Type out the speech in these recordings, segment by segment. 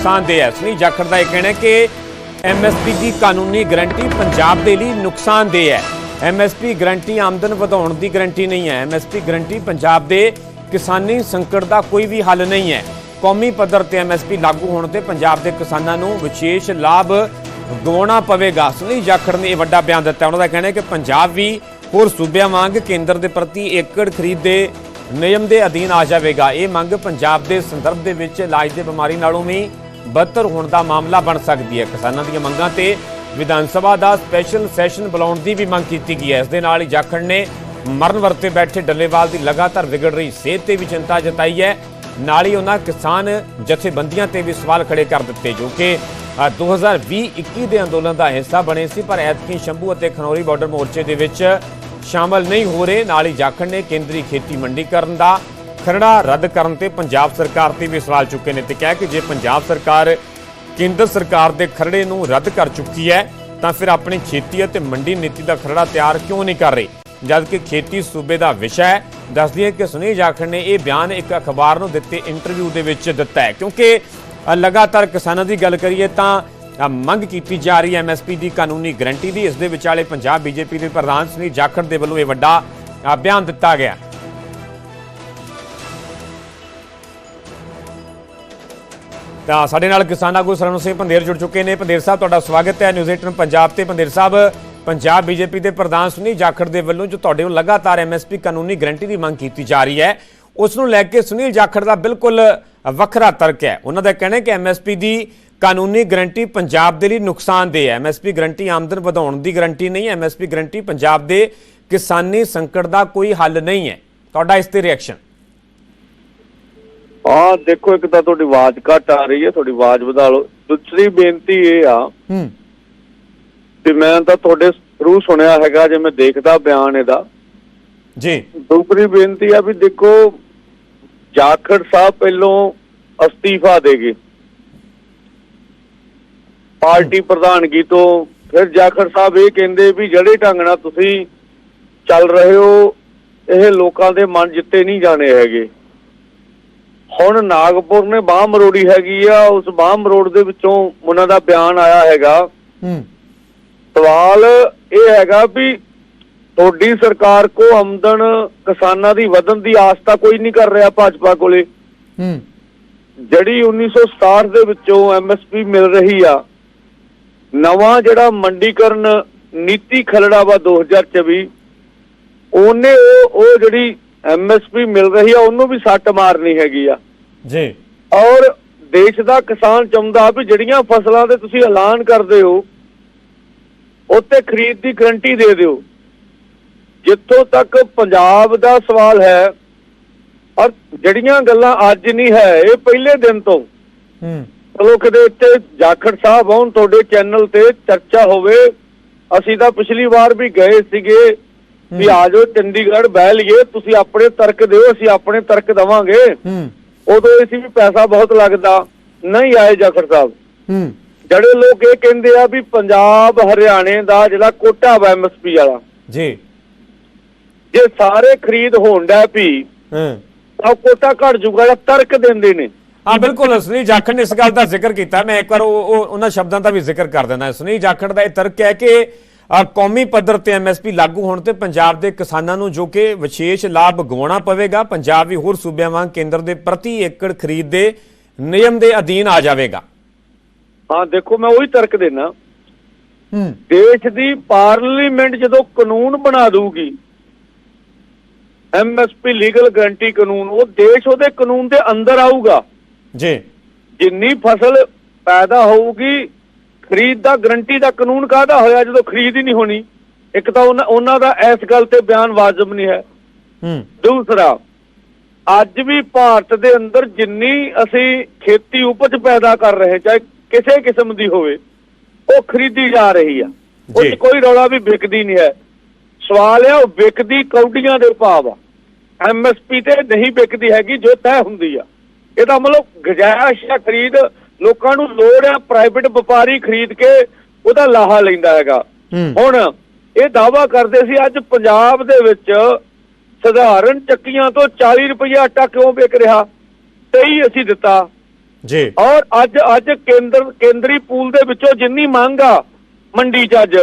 ਨੁਕਸਾਨਦੇਹ ਹੈ ਸੁਨੀਲ ਜਾਖੜ ਦਾ ਇਹ ਕਹਿਣਾ ਹੈ ਕਿ ਐਮਐਸਪੀ ਦੀ ਕਾਨੂੰਨੀ ਗਾਰੰਟੀ ਪੰਜਾਬ ਦੇ ਲਈ ਨੁਕਸਾਨਦੇਹ ਹੈ। ਐਮਐਸਪੀ ਗਾਰੰਟੀ ਆਮਦਨ ਵਧਾਉਣ ਦੀ ਗਾਰੰਟੀ ਨਹੀਂ ਹੈ। ਐਮਐਸਪੀ ਗਾਰੰਟੀ ਪੰਜਾਬ ਦੇ ਕਿਸਾਨੀ ਸੰਕਟ ਦਾ ਕੋਈ ਵੀ ਹੱਲ ਨਹੀਂ ਹੈ। ਕੌਮੀ ਪੱਧਰ ਤੇ ਐਮਐਸਪੀ ਲਾਗੂ ਹੋਣ ਤੇ ਪੰਜਾਬ ਦੇ ਕਿਸਾਨਾਂ ਨੂੰ ਵਿਸ਼ੇਸ਼ ਲਾਭ ਗਵਾਉਣਾ ਪਵੇਗਾ। ਸੁਨੀਲ ਜਾਖੜ ਨੇ ਇਹ ਵੱਡਾ ਬਿਆਨ ਦਿੱਤਾ। ਉਹਨਾਂ ਦਾ ਕਹਿਣਾ ਹੈ ਕਿ ਪੰਜਾਬ ਵੀ ਹੋਰ ਸੂਬਿਆਂ ਵਾਂਗ ਕੇਂਦਰ ਦੇ ਪ੍ਰਤੀ ਏਕੜ ਖਰੀਦ ਦੇ ਨਿਯਮ ਦੇ ਅਧੀਨ ਆ ਜਾਵੇਗਾ। ਇਹ ਮੰਗ ਪੰਜਾਬ ਦੇ ਸੰਦਰਭ ਦੇ ਵਿੱਚ ਇਲਾਜ ਦੇ ਬਿਮਾਰੀ ਨਾਲੋਂ ਵੀ ਬਦਤਰ ਹੋਣ ਦਾ ਮਾਮਲਾ ਬਣ ਸਕਦੀ ਹੈ। ਕਿਸਾਨਾਂ ਦੀਆਂ ਮੰਗਾਂ ਤੇ ਵਿਧਾਨ ਸਭਾ ਦਾ ਸਪੈਸ਼ਲ ਸੈਸ਼ਨ ਬੁਲਾਉਣ ਦੀ ਵੀ ਮੰਗ ਕੀਤੀ ਗਈ ਹੈ। ਇਸ ਦੇ ਨਾਲ ਹੀ ਜਾਖੜ ਨੇ ਮਰਨ ਵਰਤੇ ਬੈਠੇ ਡੱਲੇਵਾਲ ਦੀ ਲਗਾਤਾਰ ਵਿਗੜ ਰਹੀ ਸਿਹਤ ਤੇ ਵੀ ਚਿੰਤਾ ਜਤਾਈ ਹੈ। ਨਾਲ ਹੀ ਉਹਨਾਂ ਕਿਸਾਨ ਜਥੇਬੰਦੀਆਂ ਤੇ ਵੀ ਸਵਾਲ ਖੜੇ ਕਰ ਦਿੱਤੇ, ਜੋ ਕਿ 2020-21 ਦੇ ਅੰਦੋਲਨ ਦਾ ਹਿੱਸਾ ਬਣੇ ਸੀ, ਪਰ ਐਤਕੀ ਸ਼ੰਭੂ ਅਤੇ ਖਨੌਰੀ ਬਾਰਡਰ ਮੋਰਚੇ ਦੇ ਵਿੱਚ ਸ਼ਾਮਲ ਨਹੀਂ ਹੋ ਰਹੇ। ਨਾਲ ਹੀ ਜਾਖੜ ਨੇ ਕੇਂਦਰੀ ਖੇਤੀ ਮੰਡੀਕਰਨ ਦਾ ਖਰੜਾ ਰੱਦ ਕਰਨ ਤੇ ਪੰਜਾਬ ਸਰਕਾਰ ਤੇ ਵੀ ਸਵਾਲ ਚੁੱਕੇ ਨੇ ਤੇ ਕਿਹਾ ਕਿ ਜੇ ਪੰਜਾਬ ਸਰਕਾਰ ਕੇਂਦਰ ਸਰਕਾਰ ਦੇ ਖਰੜੇ ਨੂੰ ਰੱਦ ਕਰ ਚੁੱਕੀ ਹੈ, ਤਾਂ ਫਿਰ ਆਪਣੀ ਖੇਤੀ ਅਤੇ ਮੰਡੀ ਨੀਤੀ ਦਾ ਖਰੜਾ ਤਿਆਰ ਕਿਉਂ ਨਹੀਂ ਕਰ ਰਹੀ? ਜਦਕਿ ਖੇਤੀ ਸੂਬੇ ਦਾ ਵਿਸ਼ਾ ਹੈ, ਦੱਸਦੀ ਹੈ ਕਿ ਸੁਨੀਲ ਜਾਖੜ ਨੇ ਇਹ ਬਿਆਨ ਇੱਕ ਅਖਬਾਰ ਨੂੰ ਦਿੱਤੇ ਇੰਟਰਵਿਊ ਦੇ ਵਿੱਚ ਦਿੱਤਾ ਹੈ। ਕਿਉਂਕਿ ਲਗਾਤਾਰ ਕਿਸਾਨਾਂ ਦੀ ਗੱਲ ਕਰੀਏ ਤਾਂ ਮੰਗ ਕੀਤੀ ਜਾ ਰਹੀ ਹੈ ਐਮਐਸਪੀ ਦੀ ਕਾਨੂੰਨੀ ਗਰੰਟੀ ਦੀ। ਇਸ ਦੇ ਵਿਚਾਲੇ ਪੰਜਾਬ ਬੀਜੇਪੀ ਦੇ ਪ੍ਰਧਾਨ ਸੁਨੀਲ ਜਾਖੜ ਦੇ ਵੱਲੋਂ ਇਹ ਵੱਡਾ ਬਿਆਨ ਦਿੱਤਾ ਗਿਆ। ਤਾਂ ਸਾਡੇ ਨਾਲ ਕਿਸਾਨ ਆਗੂ ਸਰਵਨ ਸਿੰਘ ਪੰਦੇਰ ਜੁੜ ਚੁੱਕੇ ਨੇ। ਪੰਦੇਰ ਸਾਹਿਬ, ਤੁਹਾਡਾ ਸਵਾਗਤ ਹੈ ਨਿਊਜ਼ 18 ਪੰਜਾਬ ਤੇ। ਪੰਦੇਰ ਸਾਹਿਬ, ਪੰਜਾਬ ਬੀਜੇਪੀ ਦੇ ਪ੍ਰਧਾਨ ਸੁਨੀਲ ਜਾਖੜ ਦੇ ਵੱਲੋਂ ਜੋ ਤੁਹਾਡੇ ਨੂੰ ਲਗਾਤਾਰ ਐਮਐਸਪੀ ਕਾਨੂੰਨੀ ਗਰੰਟੀ ਦੀ ਮੰਗ ਕੀਤੀ ਜਾ ਰਹੀ ਹੈ, ਉਸ ਨੂੰ ਲੈ ਕੇ ਸੁਨੀਲ ਜਾਖੜ ਦਾ ਬਿਲਕੁਲ ਵੱਖਰਾ ਤਰਕ ਹੈ। ਉਹਨਾਂ ਦਾ ਕਹਿਣਾ ਹੈ ਕਿ ਐਮਐਸਪੀ ਦੀ ਕਾਨੂੰਨੀ ਗਰੰਟੀ ਪੰਜਾਬ ਦੇ ਲਈ ਨੁਕਸਾਨਦੇਹ ਹੈ। ਐਮਐਸਪੀ ਗਰੰਟੀ ਆਮਦਨ ਵਧਾਉਣ ਦੀ ਗਰੰਟੀ ਨਹੀਂ ਹੈ। ਐਮਐਸਪੀ ਗਰੰਟੀ ਪੰਜਾਬ ਦੇ ਕਿਸਾਨੀ ਸੰਕਟ ਦਾ ਕੋਈ ਹੱਲ ਨਹੀਂ ਹੈ। ਤੁਹਾਡਾ ਇਸ ਤੇ ਰਿਐਕਸ਼ਨ ਹਾਂ ਦੇਖੋ ਇੱਕ ਤਾਂ ਤੁਹਾਡੀ ਆਵਾਜ਼ ਘੱਟ ਆ ਰਹੀ ਹੈ ਤੁਹਾਡੀ ਆਵਾਜ਼ ਵਧਾ ਲਓ। ਦੂਸਰੀ ਬੇਨਤੀ ਇਹ ਆ ਹੂੰ। ਕਿ ਮੈਂ ਤਾਂ ਤੁਹਾਡੇ ਥਰੂ ਸੁਣਿਆ ਹੈਗਾ ਜੇ ਮੈਂ ਦੇਖਦਾ ਬਿਆਨ ਇਹਦਾ। ਜੀ। ਦੂਸਰੀ ਬੇਨਤੀ ਆ ਵੀ ਦੇਖੋ ਜਾਖੜ ਸਾਹਿਬ ਪਹਿਲੋਂ ਅਸਤੀਫਾ ਦੇ ਗਏ। ਪਾਰਟੀ ਪ੍ਰਧਾਨਗੀ ਤੋਂ ਫਿਰ ਜਾਖੜ ਸਾਹਿਬ ਇਹ ਕਹਿੰਦੇ ਵੀ ਜਿਹੜੇ ਢੰਗ ਨਾਲ ਤੁਸੀਂ ਚੱਲ ਰਹੇ ਹੋ ਇਹ ਲੋਕਾਂ ਦੇ ਮਨ ਜਿੱਤੇ ਨਹੀਂ ਜਾਣੇ ਹੈਗੇ। ਹੁਣ ਨਾਗਪੁਰ ਨੇ ਬਾਹ ਮਰੋੜੀ ਹੈਗੀ ਆ ਉਸ ਬਾਹ ਮਰੋੜ ਦੇ ਵਿੱਚੋਂ ਉਹਨਾਂ ਦਾ ਬਿਆਨ ਆਇਆ ਹੈਗਾ। ਹੂੰ। ਸਵਾਲ ਇਹ ਹੈਗਾ ਵੀ ਤੁਹਾਡੀ ਸਰਕਾਰ ਕੋ ਆਮਦਨ ਕਿਸਾਨਾਂ ਦੀ ਵਧਣ ਦੀ ਆਸ ਤਾਂ ਕੋਈ ਨਹੀਂ ਕਰ ਰਿਹਾ ਭਾਜਪਾ ਕੋਲੇ। ਹੂੰ। ਜਿਹੜੀ 1967 ਦੇ ਵਿੱਚੋਂ ਐਮਐਸਪੀ ਮਿਲ ਰਹੀ ਆ ਨਵਾਂ ਜਿਹੜਾ ਮੰਡੀਕਰਨ ਨੀਤੀ ਖਲੜਾ ਵਾ 2024 ਉਹਨੇ ਉਹ ਉਹ ਜਿਹੜੀ ਐਮਐਸਪੀ ਮਿਲ ਰਹੀ ਆ ਉਹਨੂੰ ਵੀ ਸੱਟ ਮਾਰਨੀ ਹੈਗੀ ਆ। ਜੀ। ਔਰ ਦੇਸ਼ ਦਾ ਕਿਸਾਨ ਚਾਹੁੰਦਾ ਵੀ ਜਿਹੜੀਆਂ ਫਸਲਾਂ ਦੇ ਤੁਸੀਂ ਐਲਾਨ ਕਰਦੇ ਹੋ ਉੱਤੇ ਖਰੀਦ ਦੀ ਗਰੰਟੀ ਦੇ ਦਿਓ। ਜਿੱਥੋਂ ਤੱਕ ਪੰਜਾਬ ਦਾ ਸਵਾਲ ਹੈ ਔਰ ਜਿਹੜੀਆਂ ਗੱਲਾਂ ਅੱਜ ਨਹੀਂ ਹੈ ਇਹ ਪਹਿਲੇ ਦਿਨ ਤੋਂ। ਹੂੰ। ਚਲੋ ਕਿਤੇ ਇੱਥੇ ਜਾਖੜ ਸਾਹਿਬ ਆਉਣ ਤੁਹਾਡੇ ਚੈਨਲ ਤੇ ਚਰਚਾ ਹੋਵੇ। ਅਸੀਂ ਤਾਂ ਪਿਛਲੀ ਵਾਰ ਵੀ ਗਏ ਸੀਗੇ ਵੀ ਆ ਜਾਓ ਚੰਡੀਗੜ੍ਹ ਬਹਿ ਲਈਏ ਤੁਸੀਂ ਆਪਣੇ ਤਰਕ ਦਿਓ ਅਸੀਂ ਆਪਣੇ ਤਰਕ ਦਵਾਂਗੇ। ਹੂੰ। ਉਦੋਂ ਇਹ ਸੀ ਵੀ ਪੈਸਾ ਬਹੁਤ ਲੱਗਦਾ ਨਹੀਂ ਆਏ ਜਾਖੜ ਸਾਹਿਬ। ਹੂੰ। ਜਿਹੜੇ ਲੋਕ ਇਹ ਕਹਿੰਦੇ ਆ ਵੀ ਪੰਜਾਬ ਹਰਿਆਣੇ ਦਾ ਜਿਹੜਾ ਕੋਟਾ ਵਾ ਐਮਐਸਪੀ ਵਾਲਾ ਜੀ। ਜੇ ਸਾਰੇ ਖਰੀਦ ਹੋਣ ਡੈ ਪਈ ਹਾਂ। ਤਾਂ ਕੋਟਾ ਘਟ ਜੂਗਾ ਜਾਂ ਤਰਕ ਦਿੰਦੇ ਨੇ। ਹਾਂ ਬਿਲਕੁਲ ਸੁਨੀਲ ਜਾਖੜ ਨੇ ਇਸ ਗੱਲ ਦਾ ਜ਼ਿਕਰ ਕੀਤਾ। ਮੈਂ ਇੱਕ ਵਾਰ ਉਹ ਉਹ- ਉਹਨਾਂ ਸ਼ਬਦਾਂ ਦਾ ਵੀ ਜ਼ਿਕਰ ਕਰ ਦਿੰਦਾ। ਸੁਨੀਲ ਜਾਖੜ ਦਾ ਇਹ ਤਰਕ ਹੈ ਕਿ ਕੌਮੀ ਪੱਧਰ ਤੇ ਐਮਐਸਪੀ ਲਾਗੂ ਹੋਣ ਤੇ ਪੰਜਾਬ ਦੇ ਕਿਸਾਨਾਂ ਨੂੰ ਜੋ ਕਿ ਵਿਸ਼ੇਸ਼ ਲਾਭ ਗਵਾਉਣਾ ਪਵੇਗਾ ਪੰਜਾਬ ਵੀ ਹੋਰ ਸੂਬਿਆਂ ਵਾਂਗ ਕੇਂਦਰ ਦੇ ਪ੍ਰਤੀ ਏਕੜ ਖਰੀਦ ਦੇ ਨਿਯਮ ਦੇ ਅਧੀਨ ਆ ਜਾਵੇਗਾ। ਹਾਂ ਦੇਖੋ ਮੈਂ ਉਹੀ ਤਰਕ ਦੇਣਾ ਹੂੰ। ਦੇਸ਼ ਦੀ ਪਾਰਲੀਮੈਂਟ ਜਦੋਂ ਕਾਨੂੰਨ ਬਣਾ ਦੂਗੀ ਐਮਐਸਪੀ ਲੀਗਲ ਗਾਰੰਟੀ ਕਾਨੂੰਨ ਉਹ ਦੇਸ਼ ਉਹਦੇ ਕਾਨੂੰਨ ਦੇ ਅੰਦਰ ਆਊਗਾ। ਜੀ। ਜਿੰਨੀ ਫਸਲ ਪੈਦਾ ਹੋਊਗੀ ਖਰੀਦ ਦਾ ਗਰੰਟੀ ਦਾ ਕਾਨੂੰਨ ਕਾਹਦਾ ਹੋਇਆ ਜਦੋਂ ਖਰੀਦ ਹੀ ਨਹੀਂ ਹੋਣੀ? ਇੱਕ ਤਾਂ ਉਹਨਾਂ- ਉਹਨਾਂ ਦਾ ਇਸ ਗੱਲ ਤੇ ਬਿਆਨ ਵਾਜਬ ਨਹੀਂ ਹੈ। ਹੂੰ। ਦੂਸਰਾ ਅੱਜ ਵੀ ਭਾਰਤ ਦੇ ਅੰਦਰ ਜਿੰਨੀ ਅਸੀਂ ਖੇਤੀ ਉਪਜ ਪੈਦਾ ਕਰ ਰਹੇ ਚਾਹੇ ਕਿਸੇ ਕਿਸਮ ਦੀ ਹੋਵੇ ਉਹ ਖਰੀਦੀ ਜਾ ਰਹੀ ਆ। ਉਹ। ਕੋਈ ਰੌਲਾ ਵੀ ਵਿਕਦੀ ਨਹੀਂ ਹੈ। ਸਵਾਲ ਹੈ ਉਹ ਵਿਕਦੀ ਕੌਡੀਆਂ ਦੇ ਭਾਵ ਆ ਐਮਐਸਪੀ ਤੇ ਨਹੀਂ ਵਿਕਦੀ ਹੈਗੀ ਜੋ ਤੈਅ ਹੁੰਦੀ ਆ। ਇਹਦਾ ਮਤਲਬ ਗਜਾਇਸ਼ ਜਾਂ ਖਰੀਦ ਲੋਕਾਂ ਨੂੰ ਲੋੜ ਆ ਪ੍ਰਾਈਵੇਟ ਵਪਾਰੀ ਖਰੀਦ ਕੇ ਉਹਦਾ ਲਾਹਾ ਲੈਂਦਾ ਹੈਗਾ। ਹੁਣ ਇਹ ਦਾਵਾ ਕਰਦੇ ਸੀ ਅੱਜ ਪੰਜਾਬ ਦੇ ਵਿੱਚ ਸਧਾਰਨ ਚੱਕੀਆਂ ਤੋਂ 40 ਰੁਪਏ ਆਟਾ ਕਿਉਂ ਵਿਕ ਰਿਹਾ? 23 ਅਸੀਂ ਦਿੱਤਾ। ਜੀ। ਔਰ ਅੱਜ ਅੱਜ ਕੇਂਦਰ ਕੇਂਦਰੀ ਪੂਲ ਦੇ ਵਿੱਚੋਂ ਜਿੰਨੀ ਮੰਗ ਆ ਮੰਡੀ 'ਚ ਅੱਜ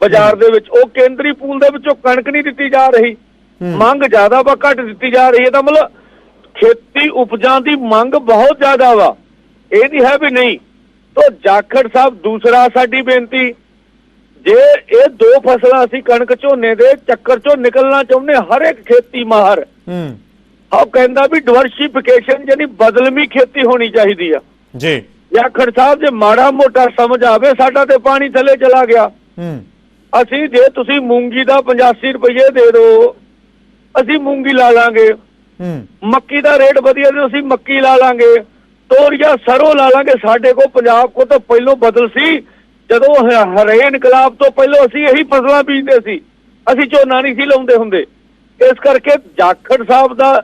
ਬਾਜ਼ਾਰ ਦੇ ਵਿੱਚ ਉਹ ਕੇਂਦਰੀ ਪੂਲ ਦੇ ਵਿੱਚੋਂ ਕਣਕ ਨਹੀਂ ਦਿੱਤੀ ਜਾ ਰਹੀ। ਮੰਗ ਜ਼ਿਆਦਾ ਵਾ ਘੱਟ ਦਿੱਤੀ ਜਾ ਰਹੀ ਹੈ। ਤਾਂ ਮਤਲਬ ਖੇਤੀ ਉਪਜਾਂ ਦੀ ਮੰਗ ਬਹੁਤ ਜ਼ਿਆਦਾ ਵਾ। ਇਹ ਨਹੀਂ ਹੈ ਵੀ ਨਹੀਂ। ਤੋਂ ਜਾਖੜ ਸਾਹਿਬ ਦੂਸਰਾ ਸਾਡੀ ਬੇਨਤੀ ਜੇ ਇਹ ਦੋ ਫਸਲਾਂ ਅਸੀਂ ਕਣਕ ਝੋਨੇ ਦੇ ਚੱਕਰ ਚੋਂ ਨਿਕਲਣਾ ਚਾਹੁੰਦੇ ਹਰ ਇੱਕ ਖੇਤੀ ਮਾਹਰ ਹੂੰ। ਉਹ ਕਹਿੰਦਾ ਵੀ ਡਿਵਰਸਿਫਿਕੇਸ਼ਨ ਯਾਨੀ ਬਦਲਵੀਂ ਖੇਤੀ ਹੋਣੀ ਚਾਹੀਦੀ ਆ। ਜੀ। ਜਾਖੜ ਸਾਹਿਬ ਜੇ ਮਾੜਾ ਮੋਟਾ ਸਮਝ ਆਵੇ ਸਾਡਾ ਤੇ ਪਾਣੀ ਥੱਲੇ ਚਲਾ ਗਿਆ। ਹੂੰ। ਅਸੀਂ ਜੇ ਤੁਸੀਂ ਮੂੰਗੀ ਦਾ 85 ਰੁਪਏ ਦੇ ਦਿਓ ਅਸੀਂ ਮੂੰਗੀ ਲਾ ਲਾਂਗੇ। ਹੂੰ। ਮੱਕੀ ਦਾ ਰੇਟ ਵਧੀਆ ਤੇ ਅਸੀਂ ਮੱਕੀ ਲਾ ਲਾਂਗੇ ਤੋਰੀਆ ਸਰੋਂ ਲਾ ਲਾਂਗੇ। ਸਾਡੇ ਕੋਲ ਪੰਜਾਬ ਕੋ ਤਾਂ ਪਹਿਲੋਂ ਬਦਲ ਸੀ। ਜਦੋਂ ਹ- ਹਰੇ ਇਨਕਲਾਬ ਤੋਂ ਪਹਿਲਾਂ ਅਸੀਂ ਇਹੀ ਫਸਲਾਂ ਬੀਜਦੇ ਸੀ। ਅਸੀਂ ਝੋਨਾ ਨਹੀਂ ਸੀ ਲਾਉਂਦੇ ਹੁੰਦੇ। ਇਸ ਕਰਕੇ ਜਾਖੜ ਸਾਹਿਬ ਦਾ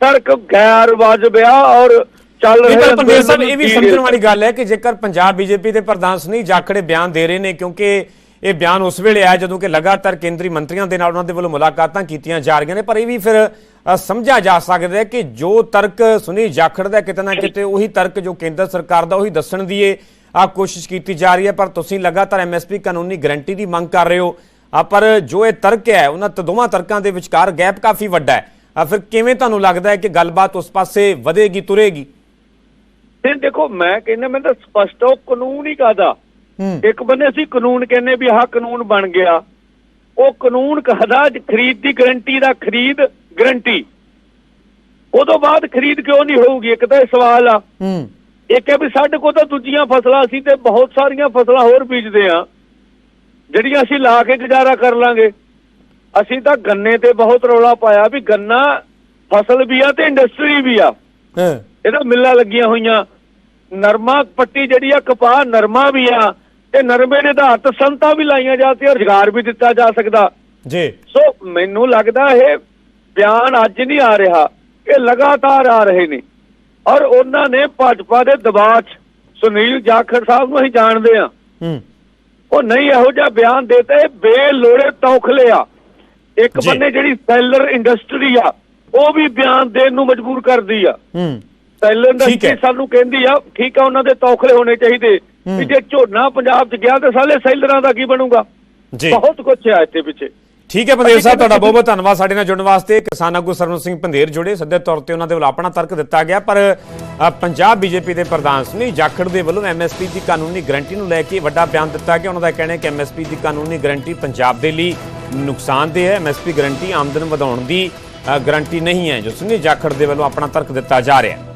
ਤਰਕ ਗੈਰ ਵਾਜਬ ਆ ਔਰ ਚੱਲ ਰਿਹਾ ਸਾਹਿਬ ਇਹ ਵੀ ਸਮਝਣ ਵਾਲੀ ਗੱਲ ਹੈ ਕਿ ਜੇਕਰ ਪੰਜਾਬ ਬੀਜੇਪੀ ਦੇ ਪ੍ਰਧਾਨ ਸੁਨੀਲ ਜਾਖੜੇ ਬਿਆਨ ਦੇ ਰਹੇ ਨੇ ਕਿਉਂਕਿ ਇਹ ਬਿਆਨ ਉਸ ਵੇਲੇ ਆਇਆ ਜਦੋਂ ਕਿ ਲਗਾਤਾਰ ਕੇਂਦਰੀ ਮੰਤਰੀਆਂ ਦੇ ਨਾਲ ਉਹਨਾਂ ਦੇ ਵੱਲੋਂ ਮੁਲਾਕਾਤਾਂ ਕੀਤੀਆਂ ਜਾ ਰਹੀਆਂ ਨੇ, ਪਰ ਇਹ ਵੀ ਫਿਰ ਸਮਝਿਆ ਜਾ ਸਕਦਾ ਹੈ ਕਿ ਜੋ ਤਰਕ ਸੁਨੀਲ ਜਾਖੜ ਦਾ ਕਿਤੇ ਨਾ ਕਿਤੇ ਉਹੀ ਤਰਕ ਜੋ ਕੇਂਦਰ ਸਰਕਾਰ ਦਾ ਉਹੀ ਦੱਸਣ ਦੀ ਇਹ ਆ ਕੋਸ਼ਿਸ਼ ਕੀਤੀ ਜਾ ਰਹੀ ਹੈ, ਪਰ ਤੁਸੀਂ ਲਗਾਤਾਰ ਐਮਐਸਪੀ ਕਾਨੂੰਨੀ ਗਰੰਟੀ ਦੀ ਮੰਗ ਕਰ ਰਹੇ ਹੋ। ਪਰ ਜੋ ਇਹ ਤਰਕ ਹੈ, ਉਹਨਾਂ ਦੋਵਾਂ ਤਰਕਾਂ ਦੇ ਵਿਚਕਾਰ ਗੈਪ ਕਾਫੀ ਵੱਡਾ ਹੈ। ਫਿਰ ਕਿਵੇਂ ਤੁਹਾਨੂੰ ਲੱਗਦਾ ਹੈ ਕਿ ਗੱਲਬਾਤ ਉਸ ਪਾਸੇ ਵਧੇਗੀ, ਤੁਰੇਗੀ? ਫਿਰ ਦੇਖੋ, ਮੈਂ ਕਹਿੰਦਾ, ਮੈਂ ਤਾਂ ਸਪਸ਼ਟ ਉਹ ਕਾਨੂੰਨ ਹੀ ਕਾਦਾ ਇੱਕ ਬੰਨੇ ਅਸੀਂ ਕਾਨੂੰਨ ਕਹਿੰਦੇ ਵੀ ਆਹ ਕਾਨੂੰਨ ਬਣ ਗਿਆ। ਉਹ ਕਾਨੂੰਨ ਕਹਦਾ ਖਰੀਦ ਦੀ ਗਰੰਟੀ ਦਾ ਖਰੀਦ ਗਰੰਟੀ। ਉਦੋਂ ਬਾਅਦ ਖਰੀਦ ਕਿਉਂ ਨਹੀਂ ਹੋਊਗੀ? ਇੱਕ ਤਾਂ ਇਹ ਸਵਾਲ ਆ। ਹੂੰ। ਇੱਕ ਹੈ ਵੀ ਸਾਡੇ ਕੋਲ ਤਾਂ ਦੂਜੀਆਂ ਫਸਲਾਂ ਅਸੀਂ ਤੇ ਬਹੁਤ ਸਾਰੀਆਂ ਫਸਲਾਂ ਹੋਰ ਬੀਜਦੇ ਆ। ਜਿਹੜੀਆਂ ਅਸੀਂ ਲਾ ਕੇ ਗੁਜ਼ਾਰਾ ਕਰ ਲਾਂਗੇ। ਅਸੀਂ ਤਾਂ ਗੰਨੇ ਤੇ ਬਹੁਤ ਰੌਲਾ ਪਾਇਆ ਵੀ ਗੰਨਾ ਫਸਲ ਵੀ ਆ ਤੇ ਇੰਡਸਟਰੀ ਵੀ ਆ। ਹਾਂ। ਇਹਦਾ ਮਿੱਲਾਂ ਲੱਗੀਆਂ ਹੋਈਆਂ। ਨਰਮਾ ਪੱਟੀ ਜਿਹੜੀ ਆ ਕਪਾਹ ਨਰਮਾ ਵੀ ਆ। ਤੇ ਨਰਮੇ ਦੇ ਆਧਾਰ ਤੇ ਸੰਤਾ ਵੀ ਲਾਈਆਂ ਜਾਂਦੀਆਂ ਰੁਜ਼ਗਾਰ ਵੀ ਦਿੱਤਾ ਜਾ ਸਕਦਾ। ਜੀ। ਸੋ ਮੈਨੂੰ ਲੱਗਦਾ ਇਹ ਬਿਆਨ ਅੱਜ ਨਹੀਂ ਆ ਰਿਹਾ। ਇਹ ਲਗਾਤਾਰ ਆ ਰਹੇ ਨੇ। ਔਰ ਉਹਨਾਂ ਨੇ ਭਾਜਪਾ ਦੇ ਦਬਾਅ 'ਚ ਸੁਨੀਲ ਜਾਖੜ ਸਾਹਿਬ ਨੂੰ ਅਸੀਂ ਜਾਣਦੇ ਆ ਹੂੰ। ਉਹ ਨਹੀਂ ਇਹੋ ਜਿਹਾ ਬਿਆਨ ਦੇਤੇ ਬੇਲੋੜੇ ਤੌਖਲੇ ਆ। ਇੱਕ ਜੀ। ਬੰਨੇ ਜਿਹੜੀ ਸੈਲਰ ਇੰਡਸਟਰੀ ਆ ਉਹ ਵੀ ਬਿਆਨ ਦੇਣ ਨੂੰ ਮਜਬੂਰ ਕਰਦੀ ਆ। ਹੂੰ। ਸੈਲਰ ਹੈ। ਇੰਡਸਟਰੀ ਸਾਨੂੰ ਕਹਿੰਦੀ ਆ ਠੀਕ ਆ ਉਹਨਾਂ ਦੇ ਤੌਖਲੇ ਹੋਣੇ ਚਾਹੀਦੇ। ਹੂੰ। ਵੀ ਜੇ ਝੋਨਾ ਪੰਜਾਬ 'ਚ ਗਿਆ ਤੇ ਸਾਲੇ ਸੈਲਰਾਂ ਦਾ ਕੀ ਬਣੂਗਾ? ਜੀ। ਬਹੁਤ ਕੁਝ ਆ ਇੱਥੇ ਪਿੱਛੇ। ਠੀਕ ਹੈ ਪੰਦੇਰ ਸਾਹਿਬ ਤੁਹਾਡਾ ਬਹੁਤ ਬਹੁਤ ਧੰਨਵਾਦ ਸਾਡੇ ਨਾਲ ਜੁੜਨ ਵਾਸਤੇ। ਕਿਸਾਨ ਆਗੂ ਸਰਵਨ ਸਿੰਘ ਪੰਦੇਰ ਜੁੜੇ। ਸਿੱਧੇ ਤੌਰ ਤੇ ਉਹਨਾਂ ਦੇ ਵੱਲੋਂ ਆਪਣਾ ਤਰਕ ਦਿੱਤਾ ਗਿਆ ਪਰ ਪੰਜਾਬ ਬੀਜੇਪੀ ਦੇ ਪ੍ਰਧਾਨ ਸੁਨੀਲ ਜਾਖੜ ਦੇ ਵੱਲੋਂ ਐਮਐਸਪੀ ਦੀ ਕਾਨੂੰਨੀ ਗਰੰਟੀ ਨੂੰ ਲੈ ਕੇ ਵੱਡਾ ਬਿਆਨ ਦਿੱਤਾ ਗਿਆ। ਉਹਨਾਂ ਦਾ ਕਹਿਣਾ ਹੈ ਕਿ ਐਮਐਸਪੀ ਦੀ ਕਾਨੂੰਨੀ ਗਰੰਟੀ ਪੰਜਾਬ ਦੇ ਲਈ ਨੁਕਸਾਨਦੇਹ ਹੈ। ਐਮਐਸਪੀ ਗਰੰਟੀ ਆਮਦਨ ਵਧਾਉਣ ਦੀ ਗਰੰਟੀ ਨਹੀਂ ਹੈ ਜੋ ਸੁਨੀਲ ਜਾਖੜ ਦੇ ਵੱਲੋਂ ਆਪਣਾ ਤਰਕ ਦਿੱਤਾ ਜਾ ਰਿਹਾ ਹੈ।